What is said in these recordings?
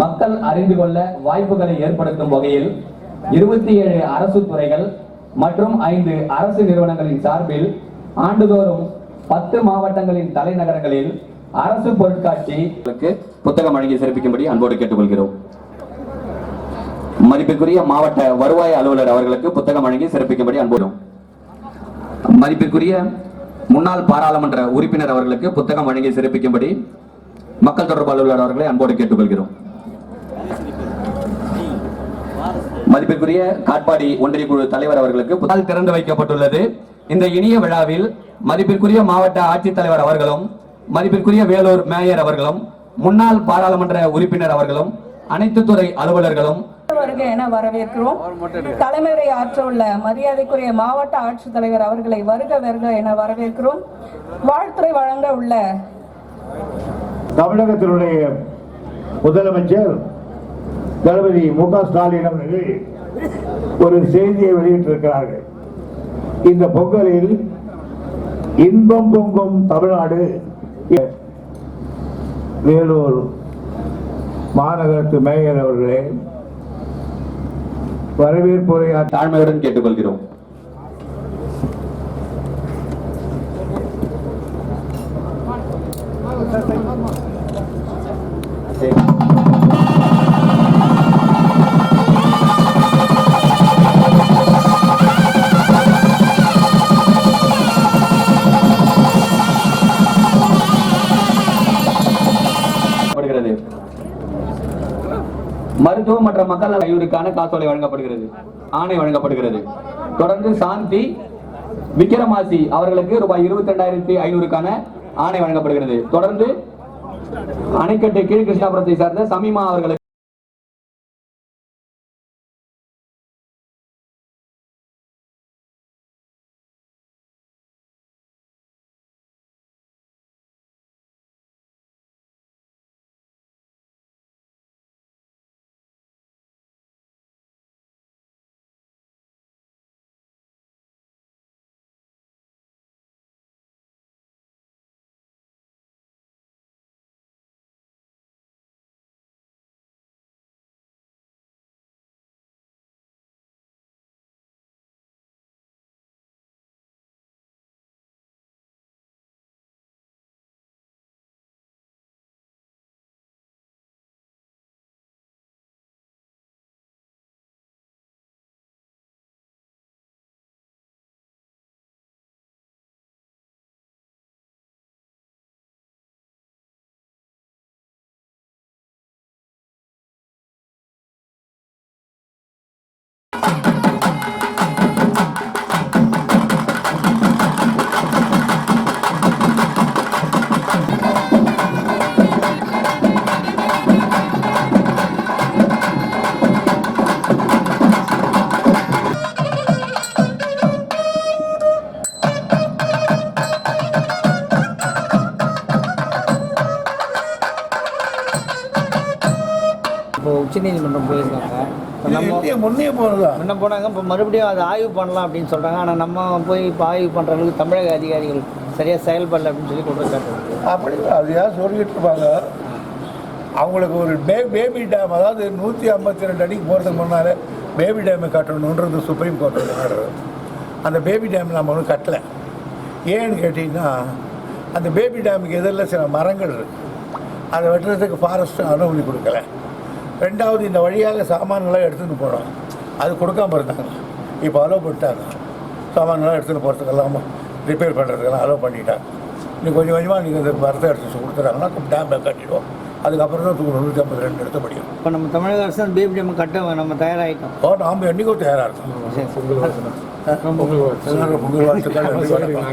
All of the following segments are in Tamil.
மக்கள் அறிந்து கொள்ள வாய்ப்புகளை ஏற்படுத்தும் வகையில் இருபத்தி ஏழு அரசு துறைகள் மற்றும் ஐந்து அரசு நிறுவனங்களின் சார்பில் ஆண்டுதோறும் பத்து மாவட்டங்களின் தலைநகரங்களில் அரசு பொருட்காட்சிகளுக்கு புத்தகம் வழங்கி சிறப்பிக்கும்படி அன்போடு கேட்டுக்கொள்கிறோம். மதிப்பிற்குரிய மாவட்ட வருவாய் அலுவலர் அவர்களுக்கு புத்தகம் வழங்கி சிறப்பிக்கும்படி அன்போடும் மதிப்பிற்குரிய முன்னாள் பாராளுமன்ற உறுப்பினர் அவர்களுக்கு புத்தகம் வழங்கி சிறப்பிக்கும்படி மக்கள் தொடர்பு அலுவலர் அவர்களை அன்போடு கேட்டுக்கொள்கிறோம். மதிப்பிற்குரிய காட்பாடி ஒன்றிய குழு தலைவர் அவர்களுக்கு புத்தகம் திறந்து வைக்கப்பட்டுள்ளது. இந்த இனிய விழாவில் மதிப்பிற்குரிய மாவட்ட ஆட்சித்தலைவர் அவர்களும் மதிப்பிற்குரிய வேலூர் மேயர் அவர்களும் முன்னாள் பாராளுமன்ற உறுப்பினர் அவர்களும் அனைத்து துறை அலுவலர்களும் வருக என வரவேற்கிறோம். தலைமையுரை ஆற்ற உள்ள மரியாதைக்குரிய மாவட்ட ஆட்சித்தலைவர் அவர்களை வருக வருக என வரவேற்கிறோம். வாழ்த்துறை வழங்க உள்ள தமிழகத்தினுடைய முதலமைச்சர் தளபதி மு க ஸ்டாலின் அவர்கள் ஒரு செய்தியை வெளியிட்டிருக்கிறார்கள். இந்த பொங்கலில் இன்பம் பொங்கும் தமிழ்நாடு. வேலூர் மாநகரத்து மேயர் அவர்களே வரவேற்புரையாற்ற தாழ்மையுடன் கேட்டுக்கொள்கிறோம். படுகிறது மருத்துவம் மற்றும் மக்கள் நல காசோலை வழங்கப்படுகிறது. ஆணை வழங்கப்படுகிறது. தொடர்ந்து சாந்தி விக்ரமாசி அவர்களுக்கு ரூபாய் இருபத்தி ரெண்டாயிரத்தி ஐநூறுக்கான ஆணை வழங்கப்படுகிறது. தொடர்ந்து அணைக்கட்டு கீழ் கிருஷ்ணாபுரத்தை சார்ந்த சமீமா அவர்களுக்கு இப்போ உச்சநீதிமன்றம் போயிருக்காங்க இப்போ நம்ம முன்னே போனதா முன்ன போனாங்க இப்போ மறுபடியும் அதை ஆய்வு பண்ணலாம் அப்படின்னு சொல்கிறாங்க ஆனால் நம்ம போய் இப்போ ஆய்வு பண்ணுற அளவுக்கு தமிழக அதிகாரிகள் சரியாக செயல்படல அப்படின்னு சொல்லி இருக்கு. அப்படி அது யார் சொல்லிட்டு இருப்பாங்க? அவங்களுக்கு ஒரு பே பேபி டேம் அதாவது நூற்றி ஐம்பத்தி ரெண்டு அடிக்கு போகிறதுக்கு முன்னாலே பேபி டேமை கட்டணுன்றது சுப்ரீம் கோர்ட்டோட ஆர்டர். அந்த பேபி டேம் நம்ம ஒன்றும் கட்டலை. ஏன்னு கேட்டிங்கன்னா அந்த பேபி டேமுக்கு எதிரில் சில மரங்கள் இருக்கு. அதை வெட்டுறதுக்கு ஃபாரஸ்ட் அனுமதி கொடுக்கல. ரெண்டாவது இந்த வழியாக சாமான்லாம் எடுத்துகிட்டு போனோம் அது கொடுக்காம இருந்தாங்க. இப்போ அலோவ் பண்ணிட்டாங்க. சாமான்லாம் எடுத்துகிட்டு போகிறதுக்கெல்லாம் ரிப்பேர் பண்ணுறதுக்கெல்லாம் அலோவ் பண்ணிட்டாங்க. இன்னும் கொஞ்சம் கொஞ்சமாக நீங்கள் இந்த மரத்தை எடுத்து கொடுத்துட்டாங்கன்னா டேம் கட்டிடுவோம். அதுக்கப்புறம் தான் தூக்கு நூற்றி ஐம்பது ரெண்டு எடுத்த முடியும் இப்போ நம்ம தமிழக அரசு அந்த பேபி டேம் கட்ட நம்ம தயாராகிட்டோம் ஓ நாம் என்றைக்கும் தயாராக இருக்கோம்.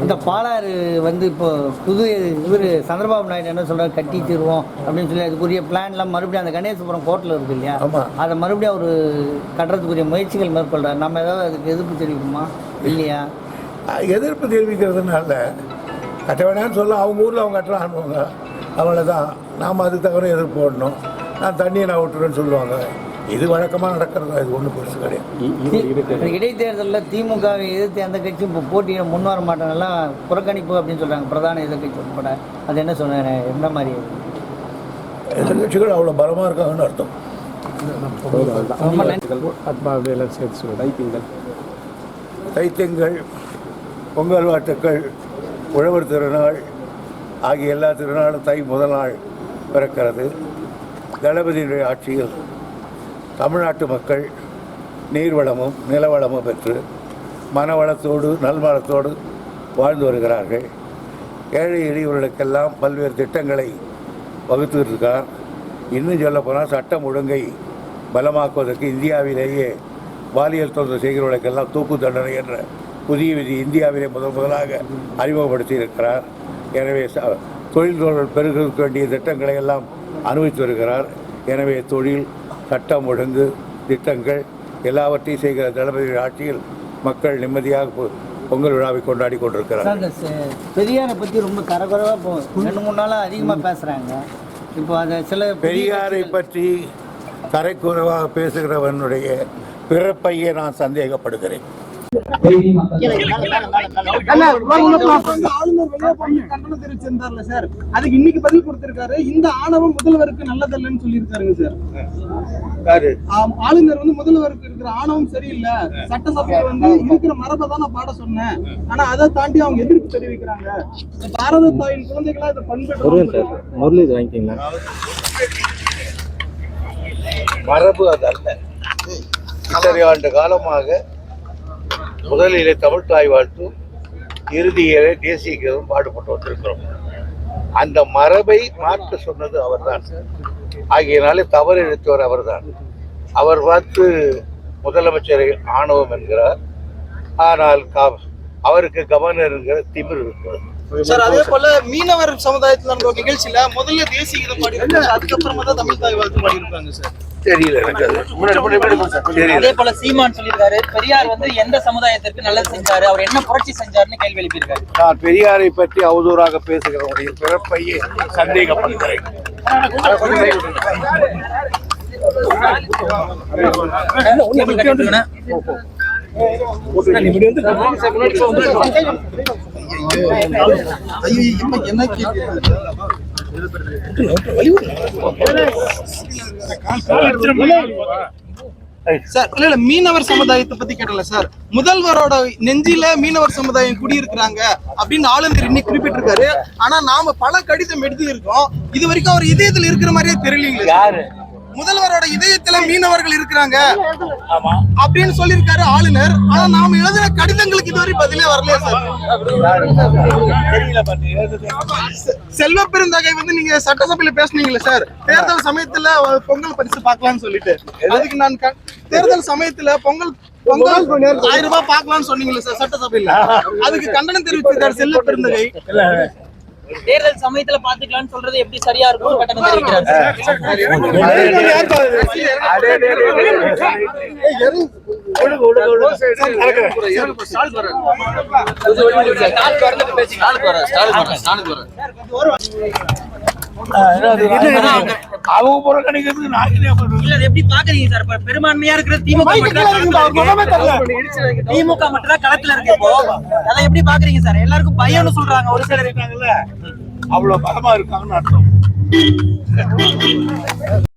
இந்த பாலாறு வந்து இப்போ புது இவர் சந்திரபாபு நாயுடு என்ன சொல்றாரு? கட்டி தருவோம் அப்படின்னு சொல்லி அதுக்குரிய பிளான்லாம் மறுபடியும் அந்த கணேசபுரம் கோர்ட்டில் இருக்கு இல்லையா. அதை மறுபடியும் அவர் கட்டுறதுக்குரிய முயற்சிகள் மேற்கொள்றாரு. நம்ம ஏதாவது அதுக்கு எதிர்ப்பு தெரிவிக்குமா? இல்லையா? எதிர்ப்பு தெரிவிக்கிறதுனால கட்ட வேணாம்னு சொல்ல அவங்க ஊரில் அவங்க கட்டலாம் அனுப்புவாங்க அவ்வளோதான் நாம் அதுக்கு தவிர எதிர்ப்பு போடணும்? நான் தண்ணியை நான் விட்டுறேன்னு சொல்லுவாங்க. இது வழக்கமாக நடக்கிறதா? இது ஒன்றும் பெருசு கிடையாது. இடைத்தேர்தலில் திமுகவை எதிர்த்து எந்த கட்சியும் இப்போ போட்டியிட முன் வர மாட்டாங்கலாம் புறக்கணிப்பு அப்படின்னு சொல்றாங்க. பிரதான எதிர்க்கட்சி உட்பட. அது என்ன சொன்னாரு? எந்த மாதிரி? எதிர்கட்சிகள் அவ்வளோ பலமாக இருக்காங்கன்னு அர்த்தம். ரொம்ப நன்றி. தைத்தியங்கள் பொங்கல் வாழ்த்துக்கள் உழவர் திருநாள் ஆகிய எல்லா திருநாளும் தை முதல் நாள். பிறக்கிறது. தளபதியுடைய ஆட்சியில் தமிழ்நாட்டு மக்கள் நீர்வளமும் நிலவளமும் பெற்று மனவளத்தோடு நல்வளத்தோடு வாழ்ந்து வருகிறார்கள். ஏழை எளியவர்களுக்கெல்லாம் பல்வேறு திட்டங்களை வகுத்துக்கிட்டு இருக்கார் இன்னும் சொல்லப்போனால் சட்டம் ஒழுங்கை பலமாக்குவதற்கு இந்தியாவிலேயே பாலியல் தொந்தரவு செய்கிறவர்களுக்கெல்லாம் தூக்கு தண்டனை என்ற புதிய விதி இந்தியாவிலே முதல் முதலாக அறிமுகப்படுத்தியிருக்கிறார். எனவே ச- தொழில் தொழில் பெருகிறதுக்கு வேண்டிய திட்டங்களை எல்லாம் அனுபவித்து வருகிறார். எனவே தொழில் சட்டம் ஒழுங்கு திட்டங்கள் எல்லாவற்றையும் செய்கிற தளபதி ஆட்சியில் மக்கள் நிம்மதியாக பொங்கல் விழாவை கொண்டாடி கொண்டிருக்கிறார் பெரியாரை பற்றி ரொம்ப தரக்குறைவாக இப்போ ரெண்டு மூணு நாளாக அதிகமாக பேசுகிறாங்க இப்போ அதை சில பெரியாரை பற்றி தரைக்குறைவாக பேசுகிறவனுடைய பிறப்பையே நான் சந்தேகப்படுகிறேன். கண்டனம் தெரிவிச்சிருந்தார்ல சார் அதுக்கு இன்னைக்கு பதில் கொடுத்திருக்காரு இந்த ஆணவம் முதல்வருக்கு நல்லதல்லன்னு சொல்லியிருக்காருங்க சார் ஆளுநர் வந்து முதல்வருக்கு இருக்கிற ஆணவம் சரியில்லை சட்டசபையில வந்து இருக்கிற மரபை தான் நான் பாட சொன்னேன் ஆனா அதை தாண்டி அவங்க எதிர்ப்பு தெரிவிக்கிறாங்க பாரத தாயின் குழந்தைகளா இதை பண்பெற்ற முரளி வாங்கிக்கலாம் மரபு அது அல்ல இத்தனை ஆண்டு காலமாக முதலிலே தமிழ் தாய் வாழ்த்தும் இறுதியிலே தேசிய கீதம் பாடுபட்டு வந்திருக்கிறோம். அந்த மரபை மாற்ற சொன்னது அவர்தான். ஆகியனாலே தவறு இழுத்தவர் அவர்தான். அவர் பார்த்து முதலமைச்சரை ஆணவம் என்கிறார். ஆனால் க- அவருக்கு கவர்னர் என்கிற திமிர் இருக்கிறது. சார் அதே போல மீனவர் சமுதாயத்தில் நடந்த ஒரு நிகழ்ச்சியில முதல்ல தேசிய கீதம் பாடி அதுக்கப்புறமா தான் தமிழ் தாய் வாழ்த்து பாடி சார். தெரியல எனக்கு அது. தெரியல. அதே போல சீமான் சொல்லியிருக்காரு பெரியார் வந்து எந்த சமுதாயத்திற்கு நல்லது செஞ்சாரு அவர் என்ன புரட்சி செஞ்சாருன்னு கேள்வி எழுப்பியிருக்காரு. நான் பெரியாரை பற்றி அவதூறாக பேசுகிறவனுடைய பிறப்பையே சந்தேகப்படுகிறேன் கட்டிட்டுருக்கேன்னா? சார் இல்ல இல்ல மீனவர் சமுதாயத்தை பத்தி கேட்டல சார். முதல்வரோட நெஞ்சில மீனவர் சமுதாயம் குடியிருக்கிறாங்க அப்படின்னு ஆளுநர் இன்னைக்கு குறிப்பிட்டிருக்காரு. ஆனா நாம பல கடிதம் எடுத்து இருக்கோம் இது வரைக்கும் அவர் இதயத்துல இருக்கிற மாதிரியே தெரியலீங்களா யாரு? முதல்வரோட இதயத்துல மீனவர்கள் இருக்கிறாங்க. அப்படின்னு சொல்லியிருக்காரு ஆளுநர். ஆனா நாம எழுதின கடிதங்களுக்கு இதுவரை பதிலே வரலையா சார்? செல்வ பெருந்தகை வந்து நீங்க சட்டசபையில பேசுனீங்களே சார்? தேர்தல் சமயத்துல பொங்கல் பரிசு பார்க்கலாம்னு சொல்லிட்டு. அதுக்கு நான் தேர்தல் சமயத்துல பொங்கல் பொங்கல் ஆயிரம் ரூபாய் பார்க்கலாம்னு சொன்னீங்களே சார் சட்டசபையில. அதுக்கு கண்டனம் தெரிவிச்சிருக்காரு செல்வ பெருந்தகை. தேர்தல் சமயத்துல பாத்துக்கலாம்னு சொல்றது எப்படி சரியா இருக்கும் கட்டணம் தெரிவிக்கிறாரு அவங்க புறக்கணிக்கிறதுக்கு நான் என்ன இல்ல எப்படி பாக்குறீங்க சார்? இப்ப பெரும்பான்மையா இருக்கிற திமுக. திமுக மட்டும் தான் களத்துல இருக்கு இப்போ. அதை எப்படி பாக்குறீங்க சார்? எல்லாருக்கும் பயம்னு சொல்றாங்க. ஒரு சிலர் இருக்காங்கல்ல. அவ்வளவு பலமா இருக்காங்கன்னு அர்த்தம்.